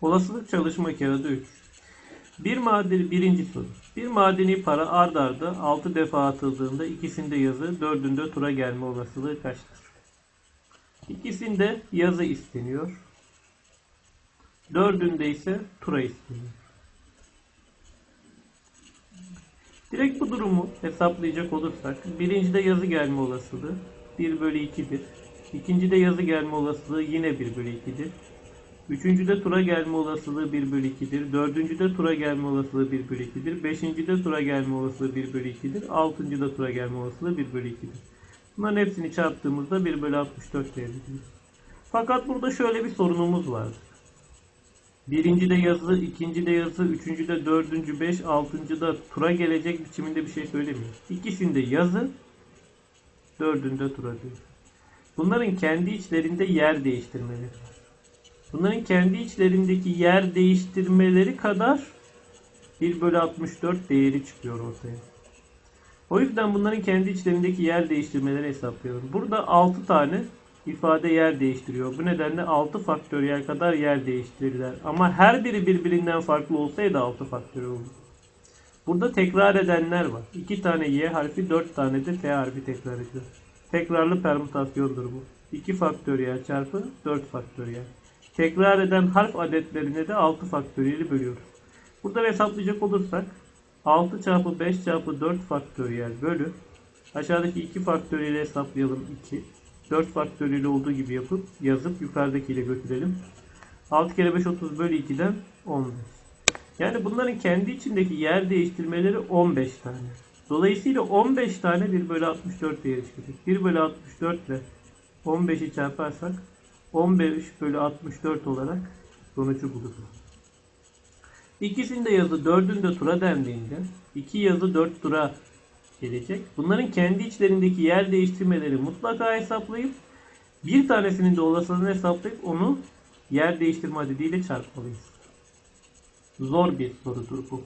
Olasılık çalışma kağıdı 3. Bir madeni birinci soru. Bir madeni para ard arda 6 defa atıldığında ikisinde yazı, dördünde tura gelme olasılığı kaçtır? İkisinde yazı isteniyor. Dördünde ise tura isteniyor. Direkt bu durumu hesaplayacak olursak birincide yazı gelme olasılığı 1 bölü 2'dir. İkincide yazı gelme olasılığı yine 1 bölü 2'dir. Üçüncüde tura gelme olasılığı 1 bölü 2'dir. Dördüncüde tura gelme olasılığı 1 bölü 2'dir. Beşincide tura gelme olasılığı 1 bölü 2'dir. Altıncıda tura gelme olasılığı 1 bölü 2'dir. Bunların hepsini çarptığımızda 1 bölü 64 elde ediyoruz. Fakat burada şöyle bir sorunumuz var. Birincide yazı, ikincide yazı, üçüncüde, dördüncü, beş, altıncıda tura gelecek biçiminde bir şey söylemiyor. İkisinde yazı, dördünde tura diyor. Bunların kendi içlerinde yer değiştirmeleri. Bunların kendi içlerindeki yer değiştirmeleri kadar 1 bölü 64 değeri çıkıyor ortaya. O yüzden bunların kendi içlerindeki yer değiştirmeleri hesaplıyorum. Burada 6 tane ifade yer değiştiriyor. Bu nedenle 6 faktöriyel kadar yer değiştirirler. Ama her biri birbirinden farklı olsaydı 6 faktöriyel olur. Burada tekrar edenler var. 2 tane y harfi, 4 tane de t harfi tekrar ediyor. Tekrarlı permütasyondur bu. 2 faktöriyel çarpı 4 faktöriyel. Tekrar eden harf adetlerine de 6 faktöriyeli bölüyoruz. Burada hesaplayacak olursak 6 çarpı 5 çarpı 4 faktöriyel bölü aşağıdaki 2 faktöriyeli hesaplayalım 2. 4 faktöriyeli olduğu gibi yapıp yazıp yukarıdakiyle götürelim. 6 kere 5 30 bölü 2'den 15. Yani bunların kendi içindeki yer değiştirmeleri 15 tane. Dolayısıyla 15 tane 1 bölü 64 değeri çıkacak. 1 bölü 64 ile 15'i çarparsak 15 bölü 64 olarak sonucu buluruz. İkisinde yazı dördünde tura dendiğinde iki yazı 4 tura gelecek. Bunların kendi içlerindeki yer değiştirmeleri mutlaka hesaplayıp bir tanesinin de olasılığını hesaplayıp onu yer değiştirme adediyle çarpmalıyız. Zor bir sorudur bu.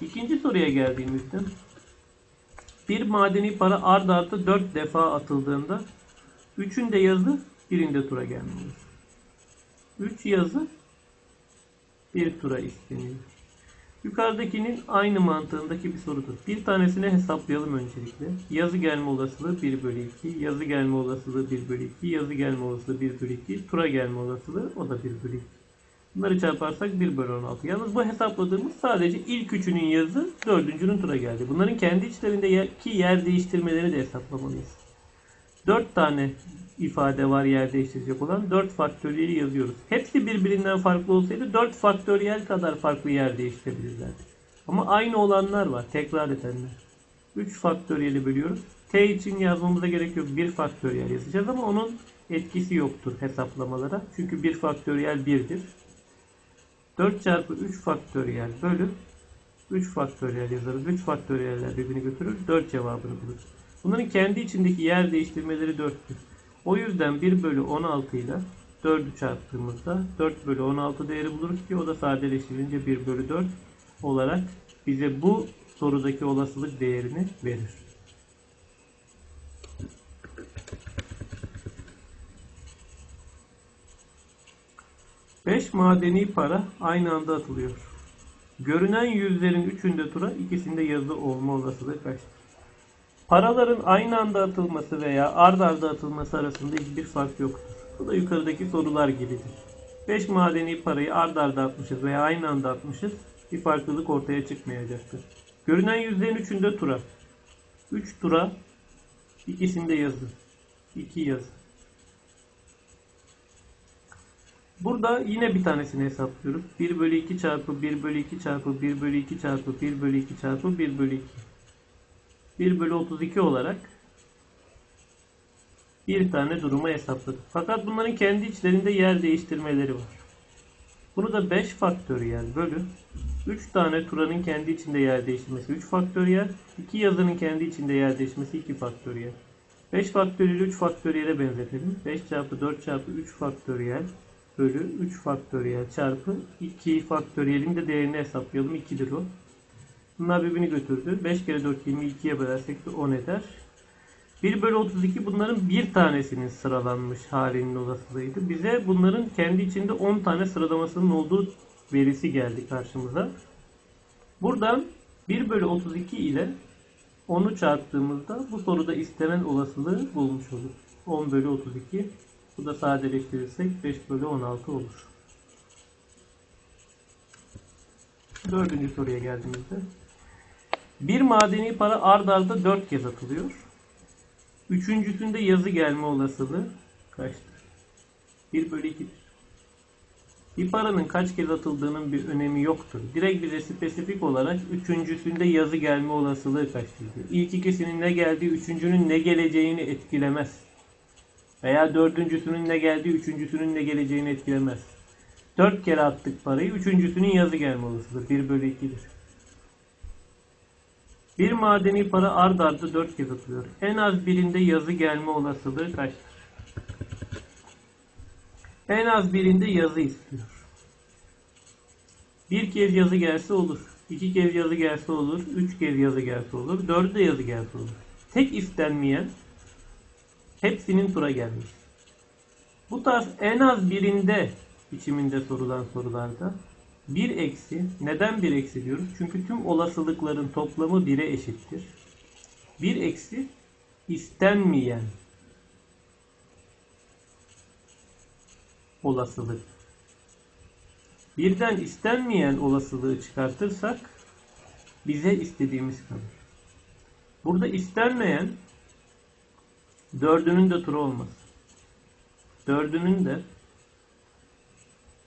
İkinci soruya geldiğimizde bir madeni para ard arda 4 defa atıldığında üçünde yazı birinde tura gelmelidir. 3 yazı bir tura isteniyor. Yukarıdakinin aynı mantığındaki bir sorudur. Bir tanesini hesaplayalım öncelikle. Yazı gelme olasılığı 1 bölü 2, yazı gelme olasılığı 1 bölü 2, yazı gelme olasılığı 1 bölü 2, tura gelme olasılığı o da 1 bölü 2. Bunları çarparsak 1 bölü 16. Yalnız bu hesapladığımız sadece ilk üçünün yazı, dördüncünün tura geldi. Bunların kendi içlerindeki yer değiştirmeleri de hesaplamalıyız. 4 tane ifade var yer değiştirecek olan 4 faktöriyeli yazıyoruz. Hepsi birbirinden farklı olsaydı 4 faktöriyel kadar farklı yer değiştirebilirlerdi. Ama aynı olanlar var. Tekrar edenler. 3 faktöriyeli bölüyoruz. T için yazmamıza gerek yok. 1 faktöriyel yazacağız ama onun etkisi yoktur hesaplamalara. Çünkü 1 faktöriyel 1'dir. 4 çarpı 3 faktöriyel bölü 3 faktöriyel yazarız. 3 faktöriyeller birbirini götürür. 4 cevabını buluruz. Bunların kendi içindeki yer değiştirmeleri 4'tür. O yüzden 1 bölü 16 ile 4'ü çarptığımızda 4 bölü 16 değeri buluruz ki o da sadeleştirince 1 bölü 4 olarak bize bu sorudaki olasılık değerini verir. Beş madeni para aynı anda atılıyor. Görünen yüzlerin üçünde tura ikisinde yazı olma olasılığı kaçtır? Paraların aynı anda atılması veya ard arda atılması arasında hiçbir fark yoktur. Bu da yukarıdaki sorular gibidir. 5 madeni parayı ard arda atmışız veya aynı anda atmışız. Bir farklılık ortaya çıkmayacaktır. Görünen yüzlerin üçünde tura. 3 tura, ikisinde yazı. 2 yazı. Burada yine bir tanesini hesaplıyoruz. 1 bölü 2 çarpı 1 bölü 2 çarpı 1 bölü 2 çarpı 1 bölü 2 çarpı 1 bölü 2. 1 bölü 32 olarak bir tane durumu hesapladık. Fakat bunların kendi içlerinde yer değiştirmeleri var. Bunu da 5 faktöriyel bölü 3 tane turanın kendi içinde yer değiştirmesi 3 faktöriyel, 2 yazının kendi içinde yer değiştirmesi 2 faktöriyel. 5 faktöriyeli 3 faktöriyele benzetelim. 5 çarpı 4 çarpı 3 faktöriyel bölü 3 faktöriyel çarpı 2 faktöriyelin de değerini hesaplayalım. 2'dir o. Bunlar birbirini götürdü. 5 kere 4 22'ye bölersek de 10 eder. 1 bölü 32 bunların bir tanesinin sıralanmış halinin olasılığıydı. Bize bunların kendi içinde 10 tane sıralamasının olduğu verisi geldi karşımıza. Buradan 1 bölü 32 ile 10'u çarptığımızda bu soruda istenen olasılığı bulmuş olur. 10 bölü 32. Bu da sadeleştirirsek 5 bölü 16 olur. Dördüncü soruya geldiğimizde. Bir madeni para ard arda 4 kez atılıyor. Üçüncüsünde yazı gelme olasılığı kaçtır? 1 bölü 2'dir. Bir paranın kaç kez atıldığının bir önemi yoktur. Direkt bize spesifik olarak üçüncüsünde yazı gelme olasılığı kaçtır diyor. İlk ikisinin ne geldiği üçüncünün ne geleceğini etkilemez. Veya dördüncüsünün ne geldiği üçüncüsünün ne geleceğini etkilemez. Dört kere attık parayı. Üçüncüsünün yazı gelme olasılığı 1 bölü 2'dir. Bir madeni para ard arda 4 kez atılıyor. En az birinde yazı gelme olasılığı kaçtır? En az birinde yazı istiyor. Bir kez yazı gelse olur. iki kez yazı gelse olur. Üç kez yazı gelse olur. Dördü yazı gelse olur. Tek istenmeyen hepsinin tura gelmiş. Bu tarz en az birinde biçiminde sorulan sorularda bir eksi, neden bir eksi diyoruz? Çünkü tüm olasılıkların toplamı 1'e eşittir. Bir eksi istenmeyen olasılık. Birden istenmeyen olasılığı çıkartırsak bize istediğimiz kalır. Burada istenmeyen dördünün de tura olması. Dördünün de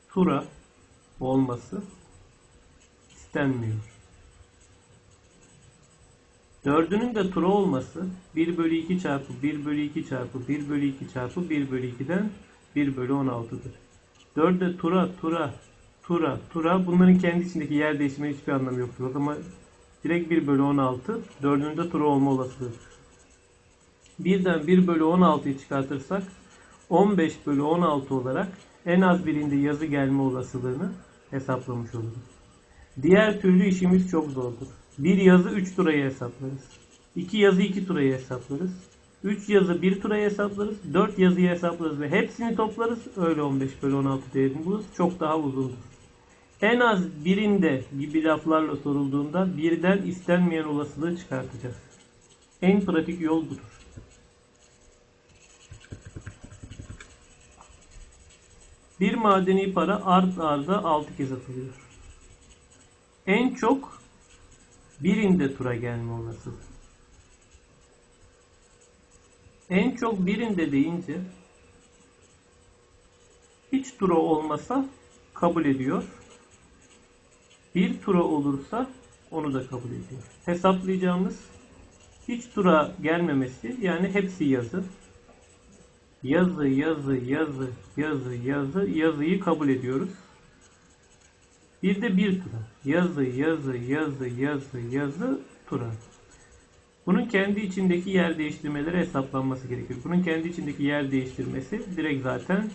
tura olması istenmiyor. Dördünün de tura olması 1 bölü 2 çarpı 1 bölü 2 çarpı 1 bölü 2 çarpı 1 bölü 2'den 1 bölü 16'dır. 4'de tura, tura, tura, tura bunların kendi içindeki yer değişimi hiçbir anlamı yoktur. O zaman direkt 1 bölü 16 4'ünün de tura olma olasılığı. Birden 1 bölü 16'yı çıkartırsak 15 bölü 16 olarak en az birinde yazı gelme olasılığını hesaplamış oluruz. Diğer türlü işimiz çok zordur. Bir yazı 3 turayı hesaplarız. 2 yazı 2 turayı hesaplarız. 3 yazı 1 turayı hesaplarız. 4 yazıyı hesaplarız ve hepsini toplarız. Öyle 15 bölü 16 değerini buluruz. Çok daha uzundur. En az birinde gibi laflarla sorulduğunda birden istenmeyen olasılığı çıkartacağız. En pratik yol budur. Bir madeni para art arda 6 kez atılıyor. En çok birinde tura gelme olasılığı. En çok birinde deyince hiç tura olmasa kabul ediyor. Bir tura olursa onu da kabul ediyor. Hesaplayacağımız hiç tura gelmemesi yani hepsi yazı. Yazı, yazı, yazı, yazı, yazı, yazıyı kabul ediyoruz. Bir de bir tura. Yazı, yazı, yazı, yazı, yazı, tura. Bunun kendi içindeki yer değiştirmeleri hesaplanması gerekir. Bunun kendi içindeki yer değiştirmesi direkt zaten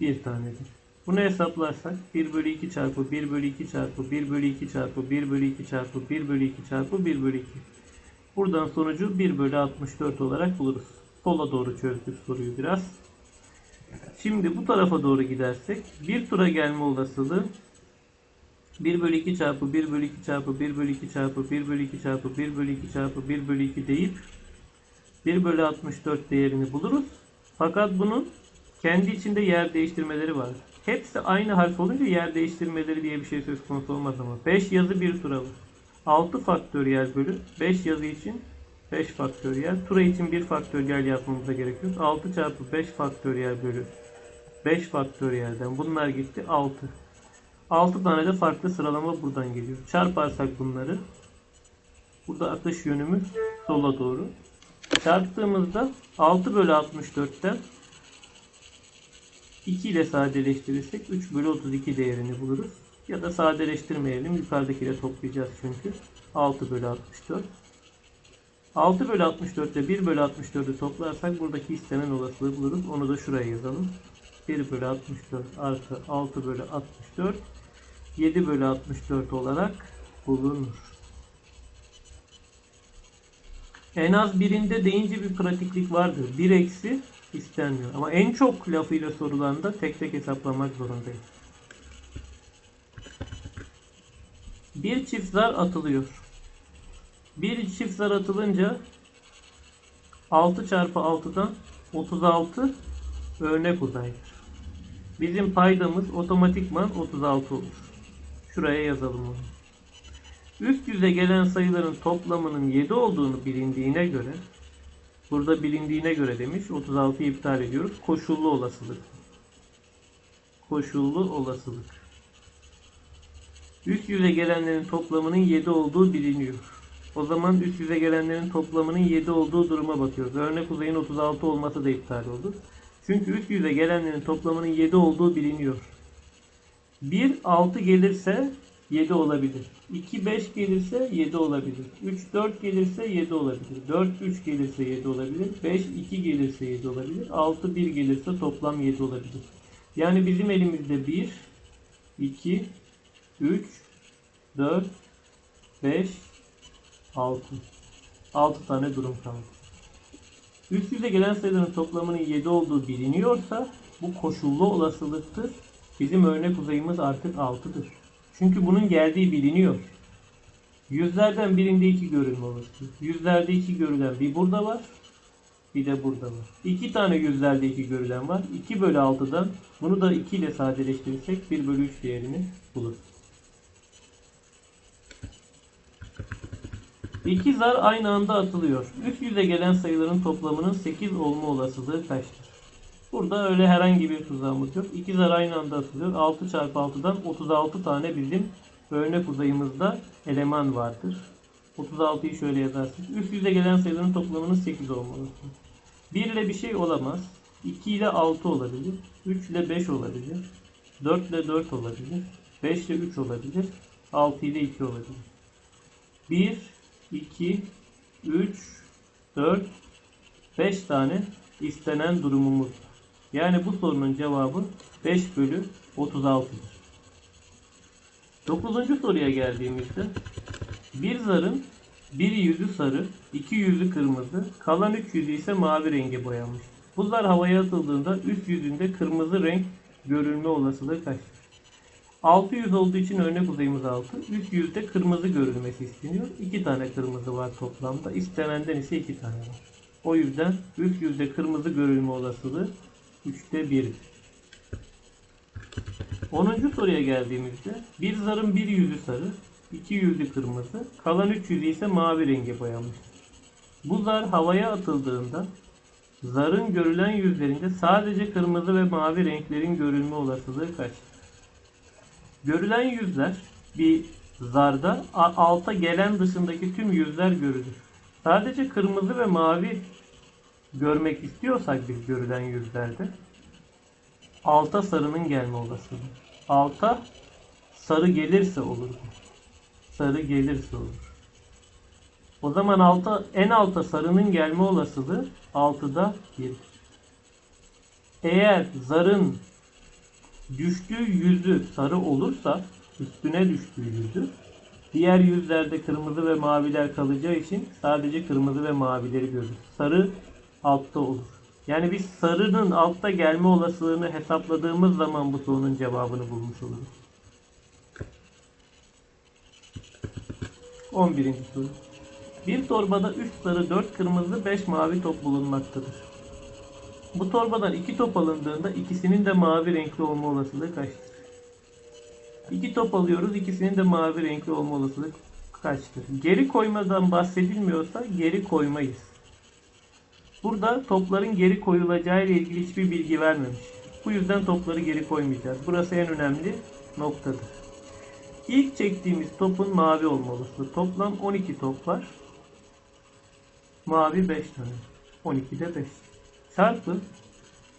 bir tanedir. Bunu hesaplarsak 1 bölü 2 çarpı 1 bölü 2 çarpı 1 bölü 2 çarpı 1 bölü 2 çarpı 1 bölü 2 çarpı 1 bölü 2. Buradan sonucu 1 bölü 64 olarak buluruz. Sola doğru çözdük soruyu biraz. Şimdi bu tarafa doğru gidersek bir tura gelme olasılığı 1 bölü 2 çarpı 1 bölü 2 çarpı 1 bölü 2 çarpı 1 bölü 2 çarpı 1 bölü 2 çarpı 1 bölü 2 deyip 1 bölü 64 değerini buluruz. Fakat bunun kendi içinde yer değiştirmeleri var. Hepsi aynı harf olunca yer değiştirmeleri diye bir şey söz konusu olmaz ama. 5 yazı bir tura var. 6 faktöriyel bölü 5 yazı için 5 faktöriyel. Tura için 1 faktöriyel yapmamıza gerek yok. 6 çarpı 5 faktöriyel bölü 5 faktöriyelden bunlar gitti 6. 6 tane de farklı sıralama buradan geliyor. Çarparsak bunları burada akış yönümüz sola doğru. Çarptığımızda 6 bölü 64'ten 2 ile sadeleştirirsek 3 bölü 32 değerini buluruz. Ya da sadeleştirmeyelim. Yukarıdakiyle toplayacağız çünkü. 6 bölü 64. 6 bölü 64 ile 1 bölü 64'ü toplarsak buradaki istenen olasılığı buluruz. Onu da şuraya yazalım. 1 bölü 64 artı 6 bölü 64 7 bölü 64 olarak bulunur. En az birinde deyince bir pratiklik vardır. Bir eksi istenmiyor. Ama en çok lafıyla sorulanda tek tek hesaplamak zorundayız. Bir çift zar atılıyor. Bir çift zar atılınca 6 çarpı 6'dan 36 örnek uzaydır. Bizim paydamız otomatikman 36 olur. Şuraya yazalım onu. Üst yüze gelen sayıların toplamının 7 olduğunu bilindiğine göre burada bilindiğine göre demiş 36'yı iptal ediyoruz. Koşullu olasılık. Koşullu olasılık. Üst yüze gelenlerin toplamının 7 olduğu biliniyor. O zaman üst yüze gelenlerin toplamının 7 olduğu duruma bakıyoruz. Örnek uzayın 36 olması da iptal olur. Çünkü üst yüze gelenlerin toplamının 7 olduğu biliniyor. 1 6 gelirse 7 olabilir. 2 5 gelirse 7 olabilir. 3 4 gelirse 7 olabilir. 4 3 gelirse 7 olabilir. 5 2 gelirse 7 olabilir. 6 1 gelirse toplam 7 olabilir. Yani bizim elimizde 1 2 3 4 5 6 6 tane durum kaldı. Üst yüze gelen sayıların toplamının 7 olduğu biliniyorsa bu koşullu olasılıktır. Bizim örnek uzayımız artık 6'dır. Çünkü bunun geldiği biliniyor. Yüzlerden birinde 2 görülme olasılığı. Yüzlerde 2 görülen bir burada var. Bir de burada var. 2 tane yüzlerde 2 görülen var. 2 bölü 6'dan bunu da 2 ile sadeleştirirsek 1 bölü 3 değerini buluruz. İki zar aynı anda atılıyor. Üst yüze gelen sayıların toplamının 8 olma olasılığı kaçtır? Burada öyle herhangi bir tuzağımız yok. İki zar aynı anda atılıyor. 6 çarpı 6'dan 36 tane bizim örnek uzayımızda eleman vardır. 36'yı şöyle yazarsınız. Üst yüze gelen sayıların toplamının 8 olmalı. 1 ile bir şey olamaz. 2 ile 6 olabilir. 3 ile 5 olabilir. 4 ile 4 olabilir. 5 ile 3 olabilir. 6 ile 2 olabilir. 1, 2, 3, 4, 5 tane istenen durumumuz var. Yani bu sorunun cevabı 5 bölü 36'dır. 9. soruya geldiğimizde bir zarın bir yüzü sarı, iki yüzü kırmızı, kalan üç yüzü ise mavi renge boyanmış. Bu zar havaya atıldığında üst yüzünde kırmızı renk görülme olasılığı kaçtır? 600 olduğu için örnek uzayımız 6. Üst yüzde kırmızı görülmesi isteniyor. 2 tane kırmızı var toplamda. İstenenden ise 2 tane var. O yüzden üst yüzde kırmızı görülme olasılığı 3'te 1'dir. 10. soruya geldiğimizde bir zarın bir yüzü sarı, iki yüzü kırmızı, kalan üç yüzü ise mavi renge boyanmıştır. Bu zar havaya atıldığında zarın görülen yüzlerinde sadece kırmızı ve mavi renklerin görülme olasılığı kaçtır? Görülen yüzler bir zarda alta gelen dışındaki tüm yüzler görülür. Sadece kırmızı ve mavi görmek istiyorsak biz görülen yüzlerde alta sarının gelme olasılığı. Alta sarı gelirse olur. Sarı gelirse olur. O zaman alta en alta sarının gelme olasılığı 6'da 1. Eğer zarın düştüğü yüzü sarı olursa üstüne düştüğü yüzü diğer yüzlerde kırmızı ve maviler kalacağı için sadece kırmızı ve mavileri görürüz. Sarı altta olur. Yani biz sarının altta gelme olasılığını hesapladığımız zaman bu sorunun cevabını bulmuş oluruz. 11. soru. Bir torbada 3 sarı, 4 kırmızı, 5 mavi top bulunmaktadır. Bu torbadan 2 top alındığında ikisinin de mavi renkli olma olasılığı kaçtır? 2 top alıyoruz, ikisinin de mavi renkli olma olasılığı kaçtır? Geri koymadan bahsedilmiyorsa geri koymayız. Burada topların geri koyulacağı ile ilgili hiçbir bilgi vermemiş. Bu yüzden topları geri koymayacağız. Burası en önemli noktadır. İlk çektiğimiz topun mavi olma olasılığı. Toplam 12 top var. Mavi 5 tane. 12'de 5. Çarpı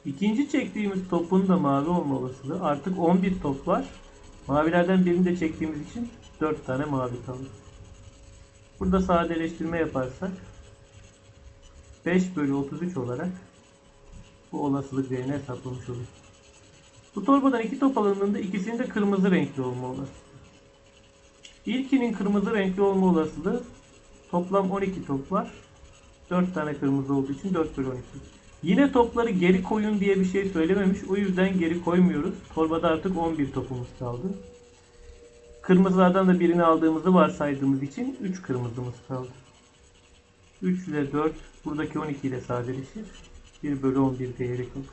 ikinci çektiğimiz topun da mavi olma olasılığı. Artık 11 top var. Mavilerden birini de çektiğimiz için 4 tane mavi kaldı. Burada sadeleştirme yaparsak 5 bölü 33 olarak bu olasılık değerini hesaplamış oluruz. Bu torbadan iki top alındığında ikisinin de kırmızı renkli olma olasılığı. İlkinin kırmızı renkli olma olasılığı toplam 12 top var. 4 tane kırmızı olduğu için 4 bölü 12. Yine topları geri koyun diye bir şey söylememiş. O yüzden geri koymuyoruz. Torbada artık 11 topumuz kaldı. Kırmızılardan da birini aldığımızı varsaydığımız için 3 kırmızımız kaldı. 3 ile 4 buradaki 12 ile sadeleşir. 1 bölü 11 değeri kalır.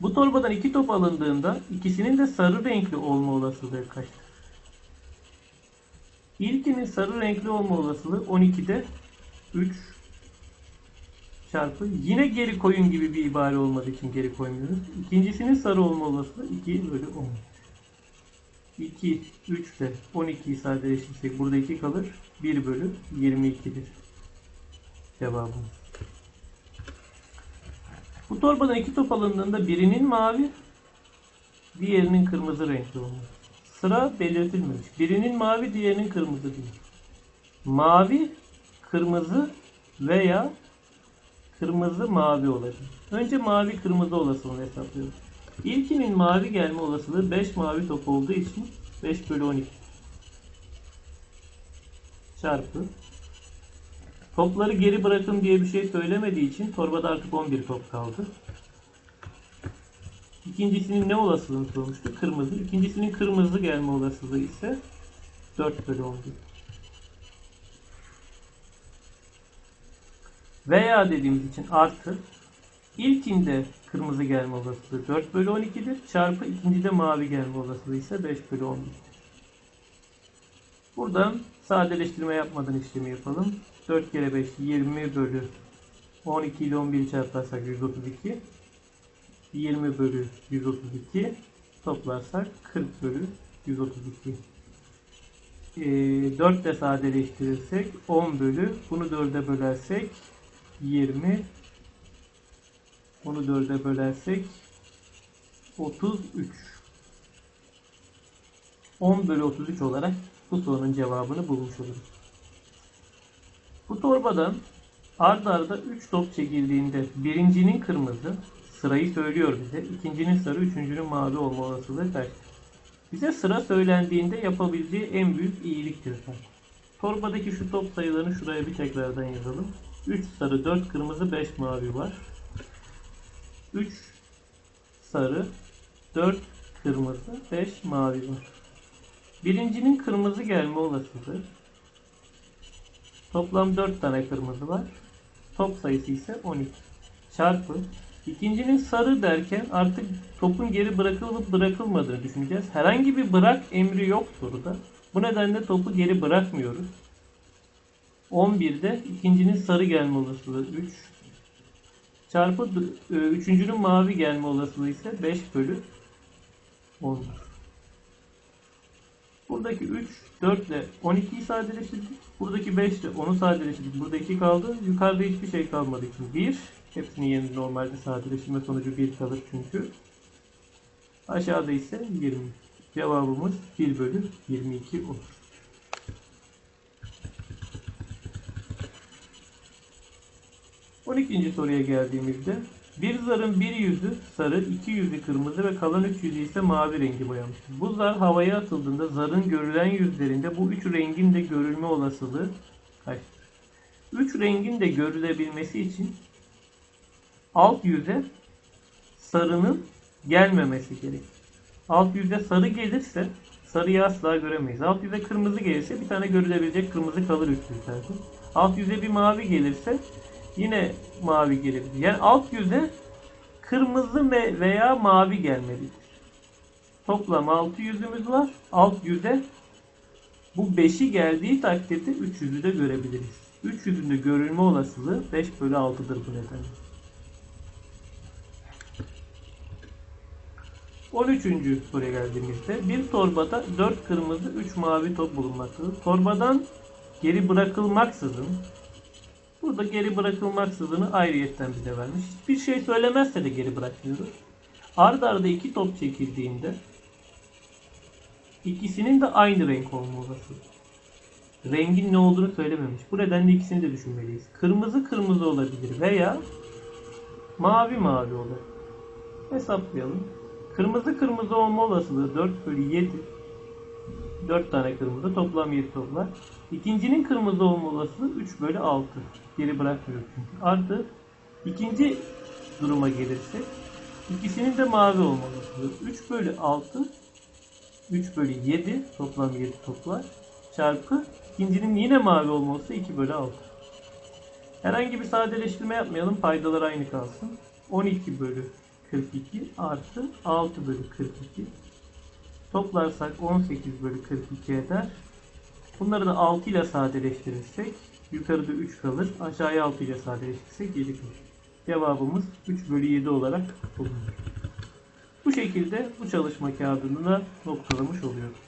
Bu torbadan 2 top alındığında ikisinin de sarı renkli olma olasılığı kaçtır? İlkinin sarı renkli olma olasılığı 12'de 3 çarpı yine geri koyun gibi bir ibare olmadığı için geri koymuyoruz. İkincisinin sarı olma olasılığı 2 bölü 10. 2, 3 ile 12'yi sadeleştirsek burada 2 kalır. 1 bölü 22'dir. Cevabımız. Bu torbadan iki top alındığında birinin mavi, diğerinin kırmızı renkli olması. Sıra belirtilmemiş. Birinin mavi, diğerinin kırmızı değil. Mavi, kırmızı veya kırmızı mavi olacak. Önce mavi kırmızı olasılığını hesaplıyoruz. İlkinin mavi gelme olasılığı 5 mavi top olduğu için 5 bölü 12 çarpı topları geri bırakın diye bir şey söylemediği için torbada artık 11 top kaldı. İkincisinin ne olasılığını sormuştu? Kırmızı. İkincisinin kırmızı gelme olasılığı ise 4 bölü 11. Veya dediğimiz için artı ilkinde kırmızı gelme olasılığı 4 bölü 12'dir. Çarpı ikincide mavi gelme olasılığı ise 5 bölü 11'dir. Buradan sadeleştirme yapmadan işlemi yapalım. 4 kere 5 20 bölü 12 ile 11 çarparsak 132. 20 bölü 132 toplarsak 40 bölü 132. E, 4 ile sadeleştirirsek 10 bölü bunu 4'e bölersek 20 bunu 4'e bölersek 33 10 bölü 33 olarak bu sorunun cevabını bulmuş oluruz. Bu torbadan ard arda 3 top çekildiğinde birincinin kırmızı sırayı söylüyor bize. ikincinin sarı, üçüncünün mavi olma olasılığı kaçtır? Bize sıra söylendiğinde yapabileceği en büyük iyiliktir. Torbadaki şu top sayılarını şuraya bir tekrardan yazalım. 3 sarı, 4 kırmızı, 5 mavi var. 3 sarı, 4 kırmızı, 5 mavi var. Birincinin kırmızı gelme olasılığı toplam 4 tane kırmızı var. Top sayısı ise 12. Çarpı ikincinin sarı derken artık topun geri bırakılıp bırakılmadığını düşüneceğiz. Herhangi bir bırak emri yok soruda. Bu nedenle topu geri bırakmıyoruz. 11'de ikincinin sarı gelme olasılığı 3. Çarpı e, üçüncünün mavi gelme olasılığı ise 5 bölü 10. Buradaki 3, 4 ile 12'yi sadeleştirdik. Buradaki 5 ile 10'u sadeleştirdik. Burada 2 kaldı. Yukarıda hiçbir şey kalmadığı için 1. Hepsinin yerinde normalde sadeleştirme sonucu 1 kalır çünkü. Aşağıda ise 20. Cevabımız 1 bölü 22 olur. On ikinci soruya geldiğimizde bir zarın bir yüzü sarı, iki yüzü kırmızı ve kalan üç yüzü ise mavi rengi boyamıştır. Bu zar havaya atıldığında zarın görülen yüzlerinde bu üç rengin de görülme olasılığı kaçtır? Üç rengin de görülebilmesi için alt yüze sarının gelmemesi gerek. Alt yüze sarı gelirse sarıyı asla göremeyiz. Alt yüze kırmızı gelirse bir tane görülebilecek kırmızı kalır üst yüzlerde. Alt yüze bir mavi gelirse yine mavi gelebilir. Yani alt yüze kırmızı veya mavi gelmelidir. Toplam 6 yüzümüz var. Alt yüze bu 5'i geldiği takdirde 3 yüzü de görebiliriz. 3 yüzün de görülme olasılığı 5 bölü 6'dır bu nedenle. 13. soruya geldiğimizde bir torbada 4 kırmızı 3 mavi top bulunmaktadır. Torbadan geri bırakılmaksızın Burada geri bırakılmaksızını ayrıyetten bize vermiş. Hiçbir şey söylemezse de geri bırakmıyoruz. Arda arda iki top çekildiğinde ikisinin de aynı renk olma olası. Rengin ne olduğunu söylememiş. Bu nedenle ikisini de düşünmeliyiz. Kırmızı kırmızı olabilir veya mavi mavi olabilir. Hesaplayalım. Kırmızı kırmızı olma olasılığı 4 bölü 7. 4 tane kırmızı toplam 7 toplar. İkincinin kırmızı olma olasılığı 3 bölü 6. Geri bırakmıyor çünkü. Artı ikinci duruma gelirsek ikisinin de mavi olma olasılığı 3 bölü 6 3 bölü 7 toplam 7 toplar çarpı ikincinin yine mavi olması 2 bölü 6. Herhangi bir sadeleştirme yapmayalım. Paydalar aynı kalsın. 12 bölü 42 artı 6 bölü 42. Toplarsak 18 bölü 42 eder. Bunları da 6 ile sadeleştirirsek yukarıda 3 kalır. Aşağıya 6 ile sadeleştirirsek 7 kalır. Cevabımız 3 bölü 7 olarak bulunur. Bu şekilde bu çalışma kağıdını da noktalamış oluyoruz.